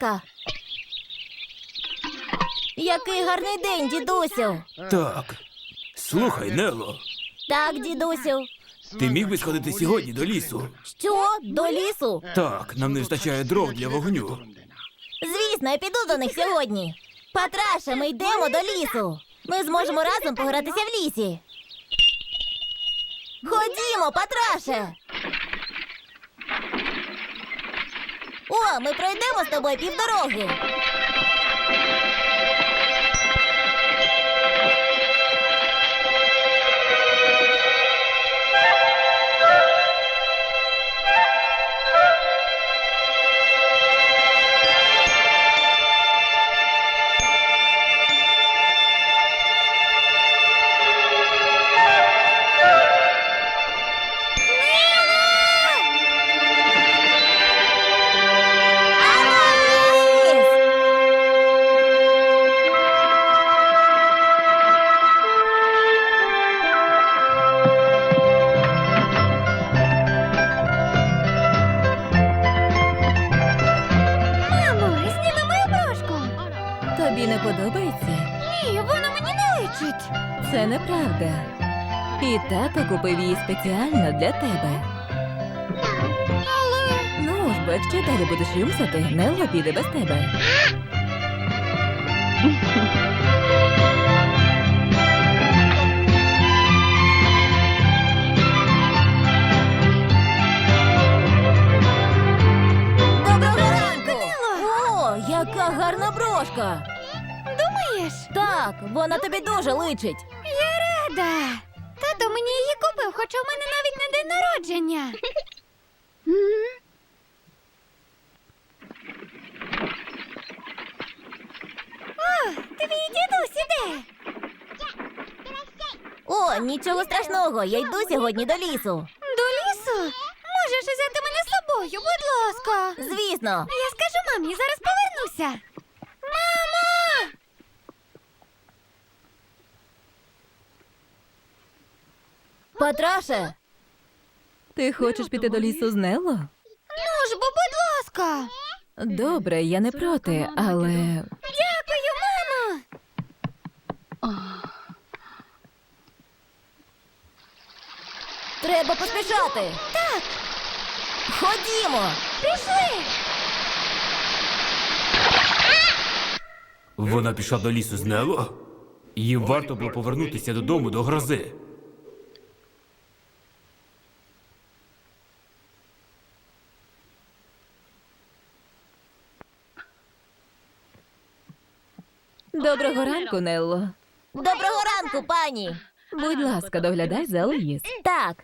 Ось. Який гарний день, дідусю. Так. Слухай, Нело, Так, дідусю. ти міг би сходити сьогодні до лісу? Що? До лісу? Так, нам не вистачає дров для вогню. Звісно, я піду до них сьогодні. Патраша, ми йдемо до лісу. Ми зможемо разом погратися в лісі. Ходімо, Патраше. О, ми пройдемо з тобою півдороги. Подобається? Ні, вона мені не личить. Це неправда. І тато купив її спеціально для тебе. Але Ну ж, бо якщо далі будеш юмсати, Нелла піде без тебе. Доброго ранку! О, яка гарна брошка! Думаєш? Так, вона тобі дуже личить. Я рада. Тато мені її купив, хоча в мене навіть не день народження. О, твій дідусь іде. О, нічого страшного, я йду сьогодні до лісу. До лісу? Можеш взяти мене з собою, будь ласка. Звісно. Я скажу мамі, зараз повернуся. Мамо! Патраше, Ти хочеш піти до лісу з Нелло? Ну ж, бо будь ласка. Добре, я не проти, але Дякую, мамо. треба поспішати. Так, Ходімо. пішли. Вона пішла до лісу з Нело? Їм варто було повернутися додому до грози. Доброго ранку, Нелло. Доброго ранку, пані. Будь ласка, доглядай за Луїс. Так,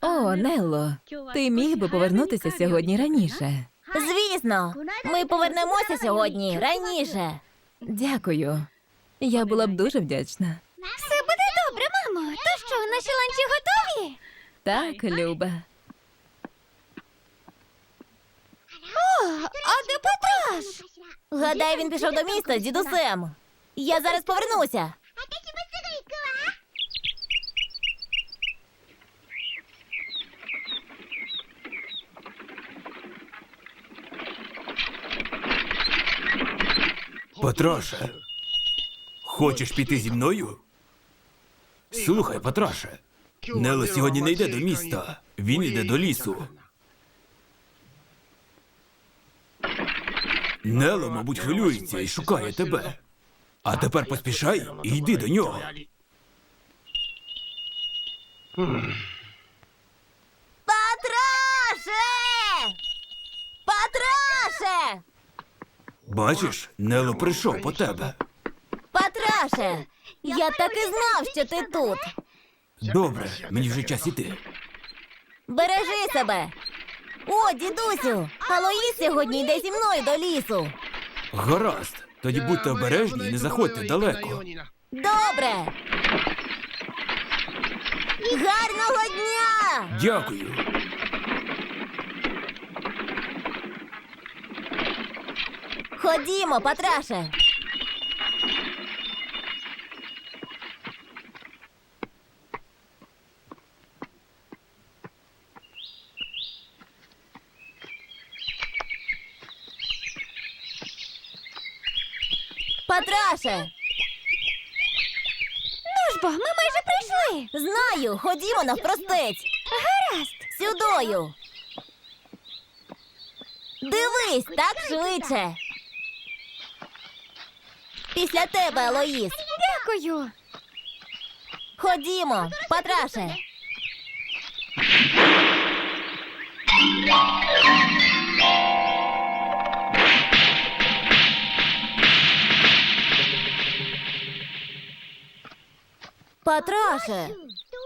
О, Нелло, ти міг би повернутися сьогодні раніше. Звісно, ми повернемося сьогодні раніше. Дякую. Я була б дуже вдячна. Все буде добре, мамо. То що, наші ланчі готові? Так, Люба. О, а де Патраш? Гадаю, він пішов до міста з дідусем. Я зараз повернуся. Патраша, хочеш піти зі мною? Слухай, Патраше, Нело сьогодні не йде до міста, він йде до лісу. Нело, мабуть, хвилюється і шукає тебе. А тепер поспішай і йди до нього. Патраше! Патраше! Бачиш, Нело прийшов по тебе. Патраше! Я так і знав, що ти тут. Добре, мені вже час іти. Бережи себе. О, дідусю! Алоїс сьогодні йде зі мною до лісу. Гаразд, тоді будьте обережні і не заходьте далеко. Добре. Гарного дня! Дякую. Ходімо, Патраше. Патраше, Ну ж бо, ми майже прийшли. знаю, ходімо навпростець. Гаразд. Сюдою. Дивись, так швидше. Після тебе, Алоїс. Дякую. Ходімо, Патраше. Патраше,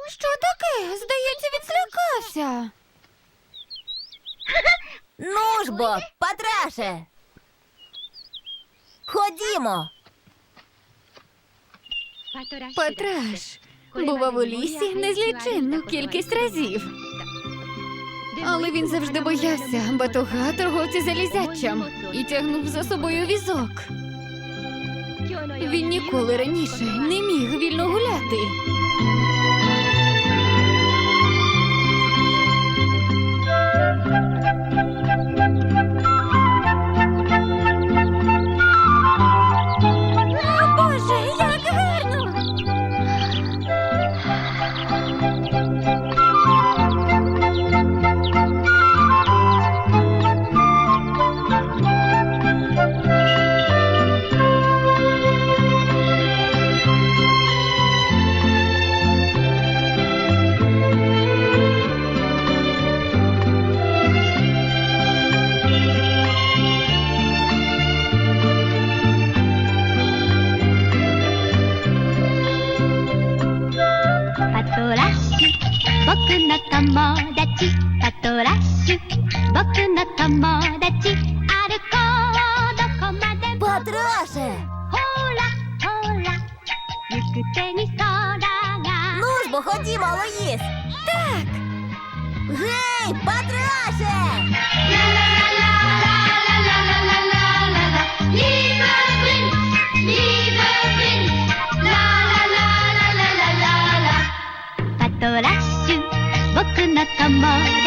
Що таке? Здається, відслякався. ну ж бо, Патраше. Ходімо. Патраш бував у лісі незліченну кількість разів. Але він завжди боявся батога торговця залізячам і тягнув за собою візок. Він ніколи раніше не міг вільно гуляти. の友達パトラッシュ僕の友達歩こうどこまでも Патраше. ほらほら行く手に空が Ну ж бо ходімо, Алоїс. Так. Гей, Патраше!「 amar.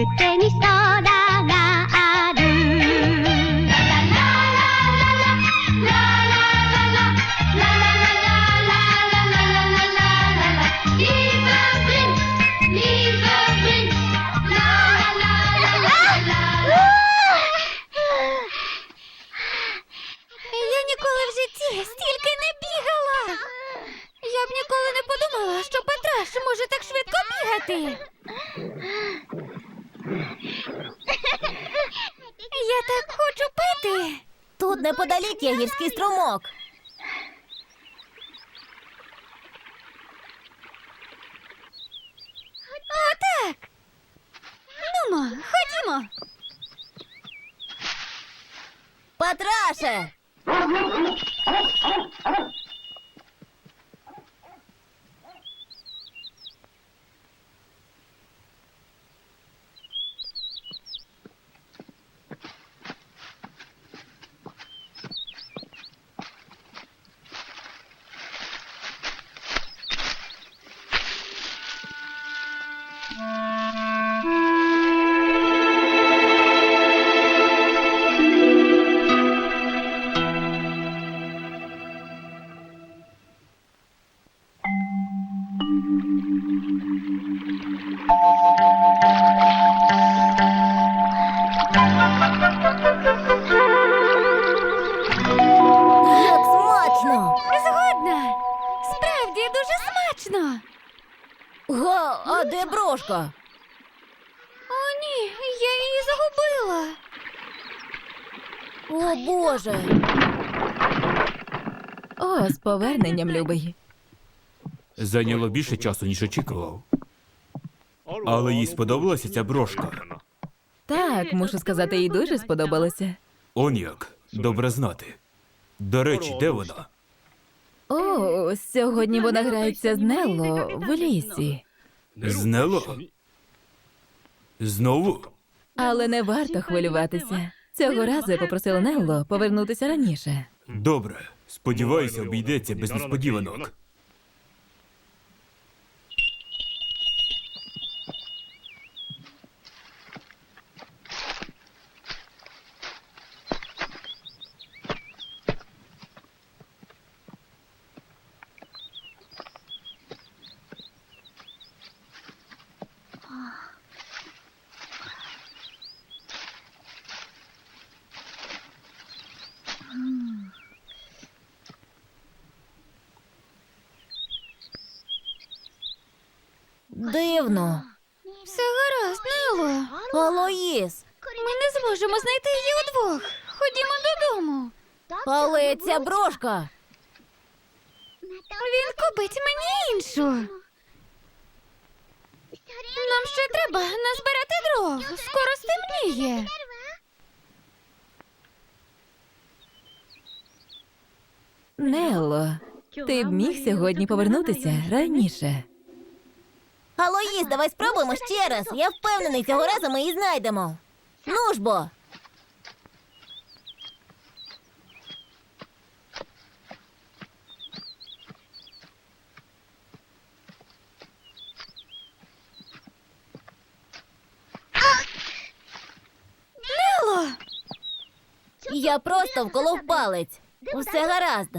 手に空が Гірський струмок. Отак. Нумо, ходімо. Патраше! Брошка? О, ні, я її загубила. О, Боже! О, з поверненням, любий. Зайняло більше часу, ніж очікував. Але їй сподобалася ця брошка. Так, мушу сказати, їй дуже сподобалося. Он як. Добре знати. До речі, де вона? О, сьогодні вона грається з Нелло в лісі. З Знову? Але не варто хвилюватися. Цього разу я попросила Нелло повернутися раніше. Добре. Сподіваюся, обійдеться без несподіванок. Дивно. Все гаразд, Нело. Алоїс, Ми не зможемо знайти її удвох. Ходімо додому. але ця брошка. Він купить мені іншу. Нам ще треба назбирати дров. Скоро стемніє. Нело, ти б міг сьогодні повернутися раніше. Алоїс, давай спробуємо ще раз. Я впевнений, цього разу ми її знайдемо. Ну ж бо. Нело! Я просто вколов палець. Усе гаразд.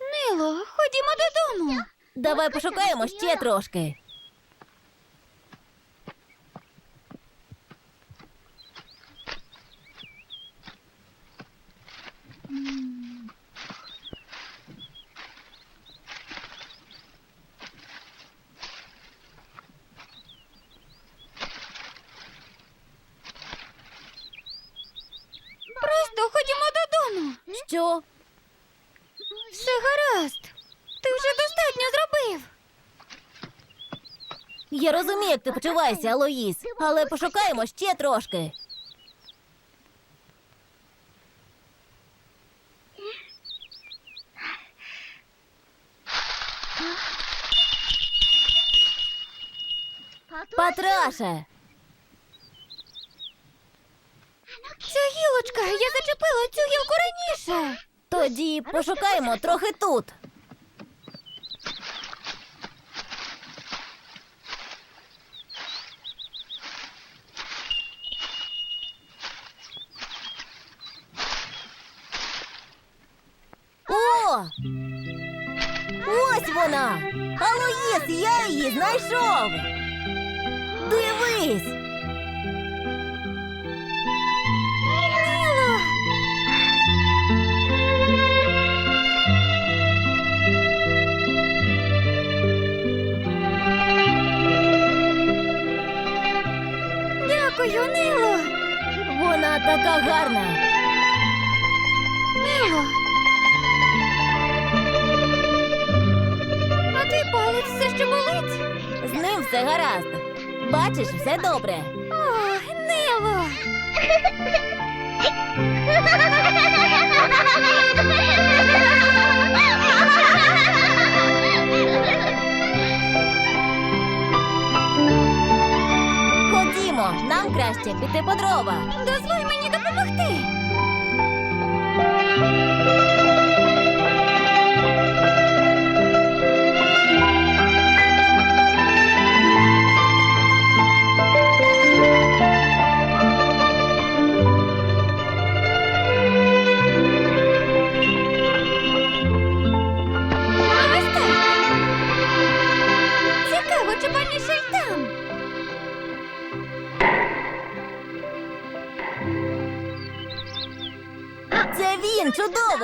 Нило, ходімо додому. Давай пошукаємо ще трошки. Просто ходімо додому. Що? Все гаразд. Ти вже достатньо зробив. Я розумію, як ти почуваєшся, Алоїс, але пошукаємо ще трошки. Патраше! Ця гілочка, я зачепила цю гілку раніше. Тоді пошукаємо трохи тут. Все гаразд. Бачиш, все добре. О, Нило! Ходімо, нам краще піти по дрова. Дозволь мені допомогти.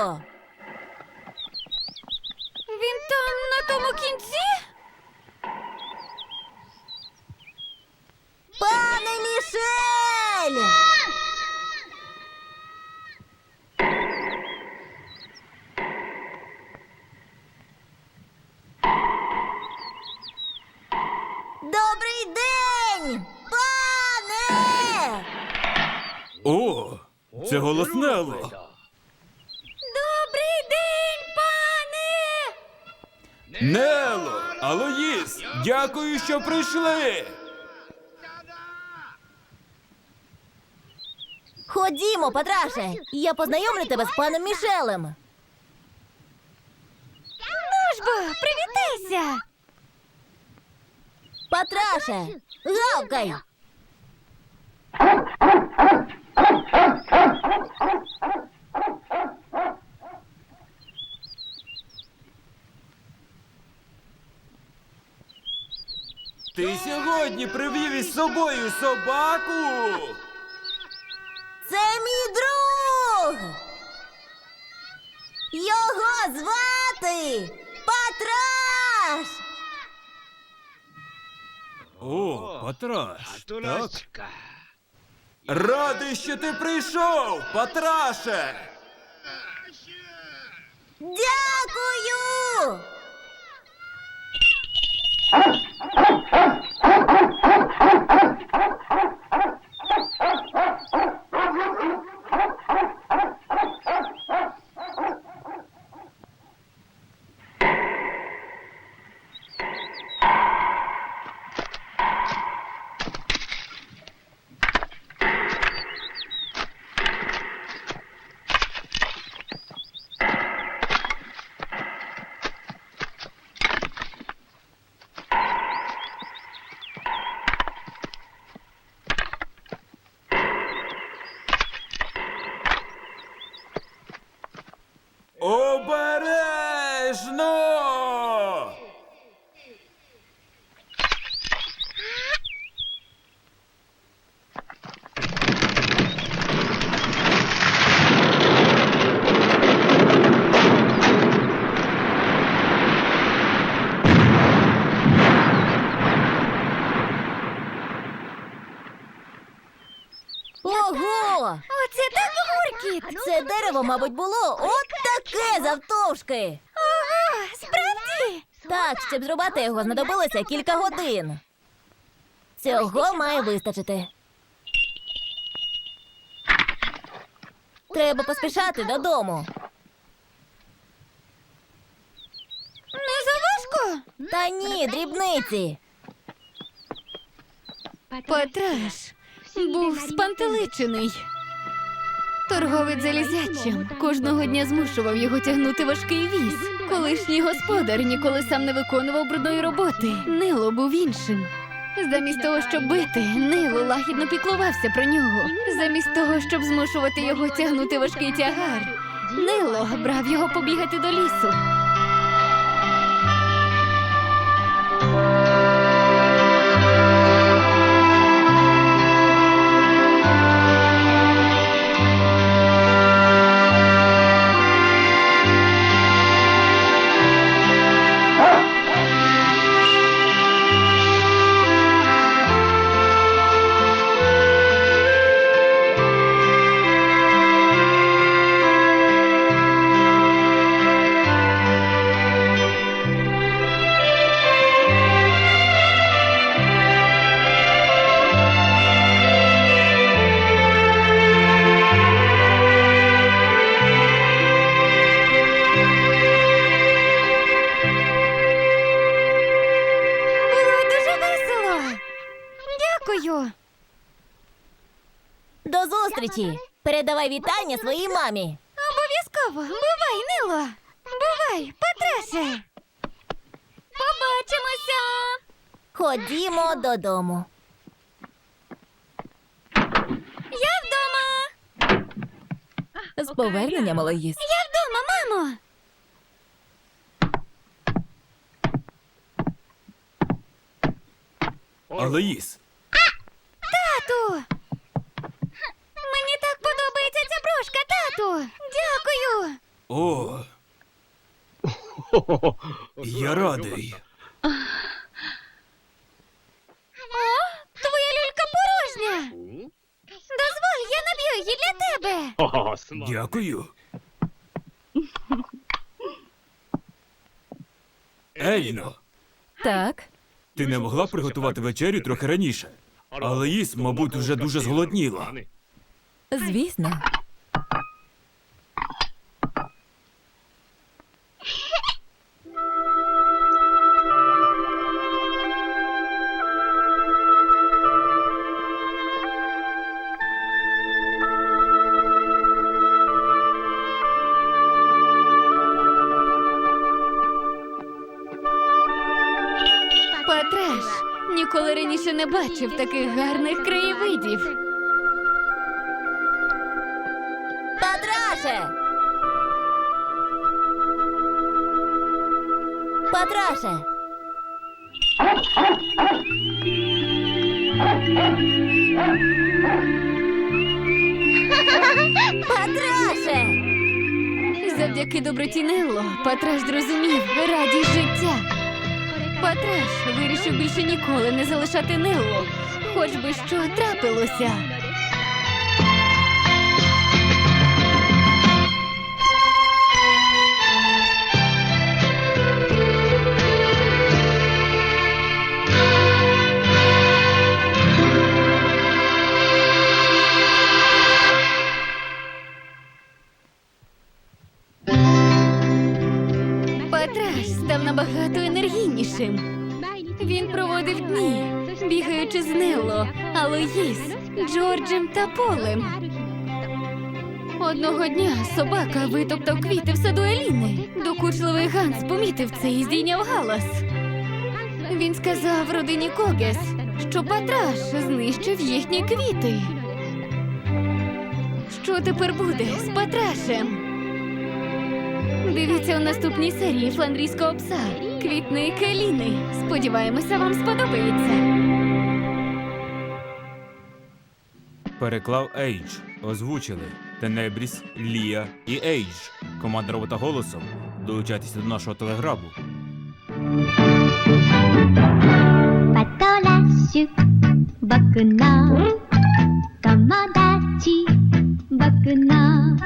Чудово! Він там на тому кінці? Пане Мішель! Добрий день! Пане! О, це голос Нелло! Алоїс! Дякую, що прийшли! Ходімо, Патраше, я познайомлю тебе з паном Мішелем. Ну ж бо, привітайся! Патраше, гавкай! Ти сьогодні привів із собою собаку! Це мій друг! Його звати Патраш! О, Патраш. Так? Радий, що ти прийшов, Патраше! Дякую! ¡Ay, ay! Обережно! Ого! Оце так гуркіт! Це дерево, мабуть, було Ого, справді? Так, щоб зрубати його, знадобилося кілька годин. Цього має вистачити. Треба поспішати додому. Не заважко? Та ні, дрібниці. Патраш був спантеличений. Торговець залізячим кожного дня змушував його тягнути важкий віз. Колишній господар ніколи сам не виконував брудної роботи. Нило був іншим. Замість того, щоб бити, Нило лагідно піклувався про нього. Замість того, щоб змушувати його тягнути важкий тягар, Нило брав його побігати до лісу. Вітання своїй мамі. Обов'язково. Бувай, Нило. Бувай, Патраше. Побачимося. Ходімо додому. Я вдома. З поверненням, Алоїс. Я вдома, мамо. Алоїс, Тату. Подобається ця брошка, тату. Дякую. о. Я радий. О, твоя люлька порожня. Дозволь, я наб'ю її для тебе. Дякую. Еліно, Так, ти не могла приготувати вечерю трохи раніше. Алоїс, мабуть, уже дуже зголодніла. Звісно. Патраш, ніколи раніше не бачив таких гарних краєвидів. Патраше! Патраше! Завдяки доброті Нелло Патраш зрозумів радість життя. Патраш вирішив більше ніколи не залишати Нелло, хоч би що трапилося. Алоїс, Джорджем та Полем. Одного дня собака витоптав квіти в саду Еліни. Докучливий Ганс помітив це і здійняв галас. Він сказав родині Когес, що Патраш знищив їхні квіти. Що тепер буде з Патрашем? Дивіться у наступній серії фландрійського пса Квітник Еліни. Сподіваємося, вам сподобається. переклав Ейдж, озвучили Тенебріс, Лія і Ейдж. Команда робота голосом. Долучайтеся до нашого телеграбу. Бакна, Камадачі, Бакна.